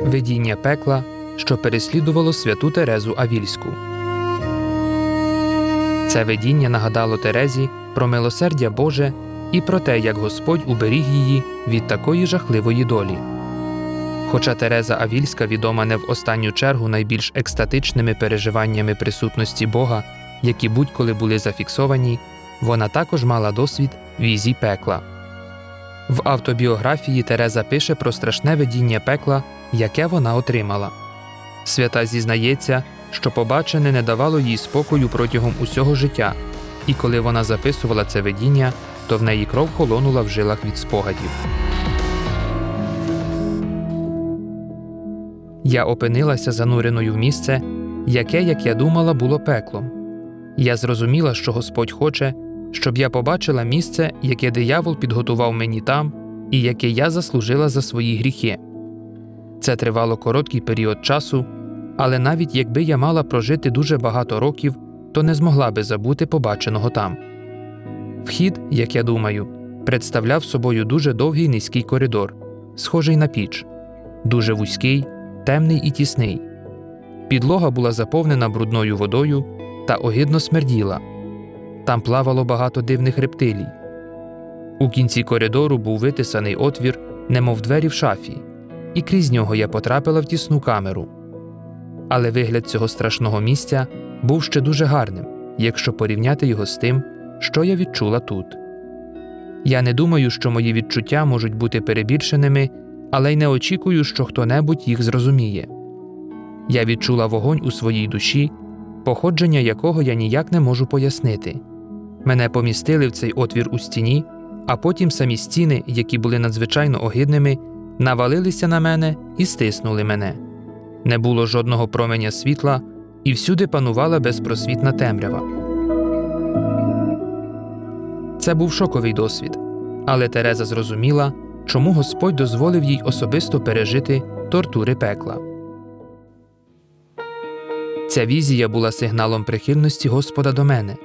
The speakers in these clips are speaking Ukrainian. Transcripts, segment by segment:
Видіння пекла, що переслідувало святу Терезу Авільську. Це видіння нагадало Терезі про милосердя Боже і про те, як Господь уберіг її від такої жахливої долі. Хоча Тереза Авільська відома не в останню чергу найбільш екстатичними переживаннями присутності Бога, які будь-коли були зафіксовані, вона також мала досвід візій пекла. В автобіографії Тереза пише про страшне видіння пекла, яке вона отримала. Свята зізнається, що побачене не давало їй спокою протягом усього життя, і коли вона записувала це видіння, то в неї кров холонула в жилах від спогадів. Я опинилася зануреною в місце, яке, як я думала, було пеклом. Я зрозуміла, що Господь хоче, щоб я побачила місце, яке диявол підготував мені там, і яке я заслужила за свої гріхи. Це тривало короткий період часу, але навіть якби я мала прожити дуже багато років, то не змогла би забути побаченого там. Вхід, як я думаю, представляв собою дуже довгий низький коридор, схожий на піч, дуже вузький, темний і тісний. Підлога була заповнена брудною водою та огидно смерділа. Там плавало багато дивних рептилій. У кінці коридору був витисаний отвір, немов двері в шафі, і крізь нього я потрапила в тісну камеру. Але вигляд цього страшного місця був ще дуже гарним, якщо порівняти його з тим, що я відчула тут. Я не думаю, що мої відчуття можуть бути перебільшеними, але й не очікую, що хто-небудь їх зрозуміє. Я відчула вогонь у своїй душі, походження якого я ніяк не можу пояснити. Мене помістили в цей отвір у стіні, а потім самі стіни, які були надзвичайно огидними, навалилися на мене і стиснули мене. Не було жодного променя світла, і всюди панувала безпросвітна темрява. Це був шоковий досвід, але Тереза зрозуміла, чому Господь дозволив їй особисто пережити тортури пекла. Ця візія була сигналом прихильності Господа до мене.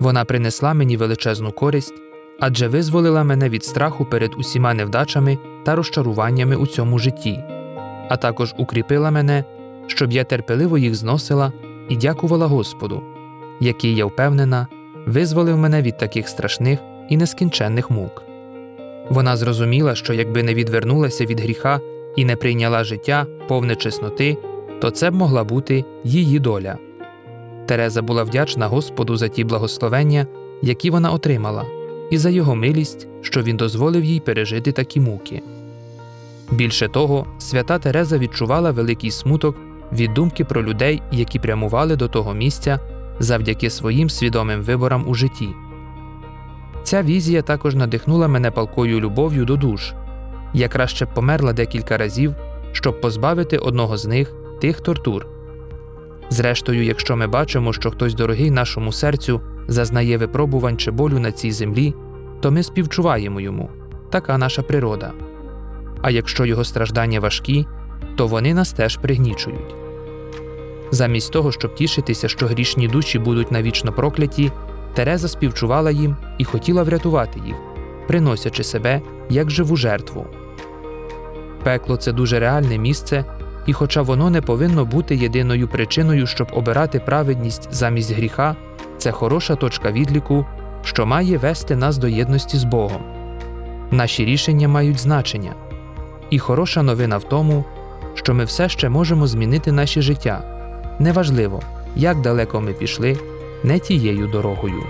Вона принесла мені величезну користь, адже визволила мене від страху перед усіма невдачами та розчаруваннями у цьому житті, а також укріпила мене, щоб я терпеливо їх зносила і дякувала Господу, який, я впевнена, визволив мене від таких страшних і нескінченних мук. Вона зрозуміла, що якби не відвернулася від гріха і не прийняла життя, повне чесноти, то це б могла бути її доля. Тереза була вдячна Господу за ті благословення, які вона отримала, і за його милість, що він дозволив їй пережити такі муки. Більше того, свята Тереза відчувала великий смуток від думки про людей, які прямували до того місця завдяки своїм свідомим виборам у житті. Ця візія також надихнула мене палкою любов'ю до душ. Я краще померла декілька разів, щоб позбавити одного з них тих тортур. Зрештою, якщо ми бачимо, що хтось дорогий нашому серцю зазнає випробувань чи болю на цій землі, то ми співчуваємо йому така наша природа. А якщо його страждання важкі, то вони нас теж пригнічують. Замість того, щоб тішитися, що грішні душі будуть навічно прокляті, Тереза співчувала їм і хотіла врятувати їх, приносячи себе як живу жертву. Пекло це дуже реальне місце, і хоча воно не повинно бути єдиною причиною, щоб обирати праведність замість гріха, це хороша точка відліку, що має вести нас до єдності з Богом. Наші рішення мають значення, і хороша новина в тому, що ми все ще можемо змінити наші життя. Неважливо, як далеко ми пішли, не тією дорогою.